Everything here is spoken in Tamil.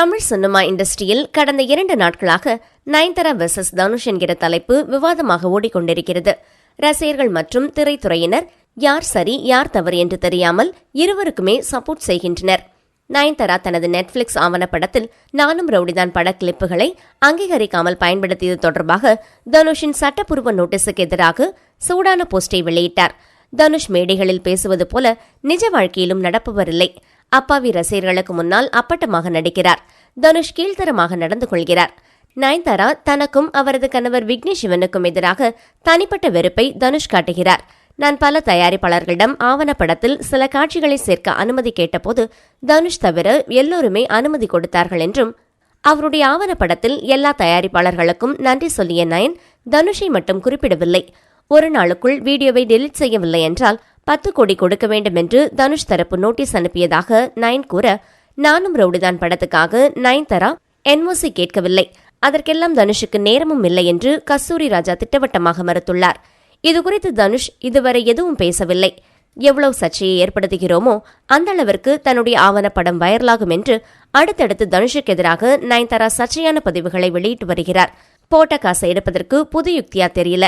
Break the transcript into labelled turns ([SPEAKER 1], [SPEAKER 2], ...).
[SPEAKER 1] தமிழ் சினிமா இண்டஸ்ட்ரியில் கடந்த இரண்டு நாட்களாக நயன்தாரா வெர்சஸ் தனுஷ் என்கிற தலைப்பு விவாதமாக ஓடிக்கொண்டிருக்கிறது. ரசிகர்கள் மற்றும் திரைத்துறையினர் யார் சரி யார் தவறு என்று தெரியாமல் இருவருக்குமே சப்போர்ட் செய்கின்றனர். நயன்தாரா தனது நெட்ஃபிளிக்ஸ் ஆவணப்படத்தில் நானும் ரவுடிதான் பட கிளிப்புகளை அங்கீகரிக்காமல் பயன்படுத்தியது தொடர்பாக தனுஷின் சட்டப்பூர்வ நோட்டீஸுக்கு எதிராக சூடான போஸ்டை வெளியிட்டார். தனுஷ் மேடைகளில் பேசுவது போல நிஜ வாழ்க்கையிலும் நடப்பவரில்லை அப்பாவி ரசிகர்களுக்கு முன்னால் அப்பட்டமாக நடிக்கிறார். தனுஷ் கீழ்த்தரமாக நடந்து கொள்கிறார். நயன்தாரா தனக்கும் அவரது கணவர் விக்னேஷ் சிவனுக்கும் எதிராக தனிப்பட்ட வெறுப்பை தனுஷ் காட்டுகிறார். நான் பல தயாரிப்பாளர்களிடம் ஆவணப்படத்தில் சில காட்சிகளை சேர்க்க அனுமதி கேட்டபோது தனுஷ் தவிர எல்லோருமே அனுமதி கொடுத்தார்கள் என்றும் அவருடைய ஆவணப்படத்தில் எல்லா தயாரிப்பாளர்களுக்கும் நன்றி சொல்லிய நயன் தனுஷை மட்டும் குறிப்பிடவில்லை. ஒரு நாளுக்குள் வீடியோவை டெலிட் செய்யவில்லை என்றால் பத்து கோடி கொடுக்க வேண்டும் என்று தனுஷ் தரப்பு நோட்டீஸ் அனுப்பியதாக நயன் கூற நானும் ரவுடிதான் படத்துக்காக நயன்தாரா என்ஓசி கேட்கவில்லை. அதற்கெல்லாம் தனுஷுக்கு நேரமும் இல்லை என்று கஸ்தூரி ராஜா திட்டவட்டமாக மறுத்துள்ளார். இதுகுறித்து தனுஷ் இதுவரை எதுவும் பேசவில்லை. எவ்வளவு சர்ச்சையை ஏற்படுத்துகிறோமோ அந்த அளவிற்கு தன்னுடைய ஆவணப்படம் வைரலாகும் என்று அடுத்தடுத்து தனுஷுக்கு எதிராக நயன்தாரா சர்ச்சையான பதிவுகளை வெளியிட்டு வருகிறார். போட்ட காசை எடுப்பதற்கு புது யுக்தியா தெரியல.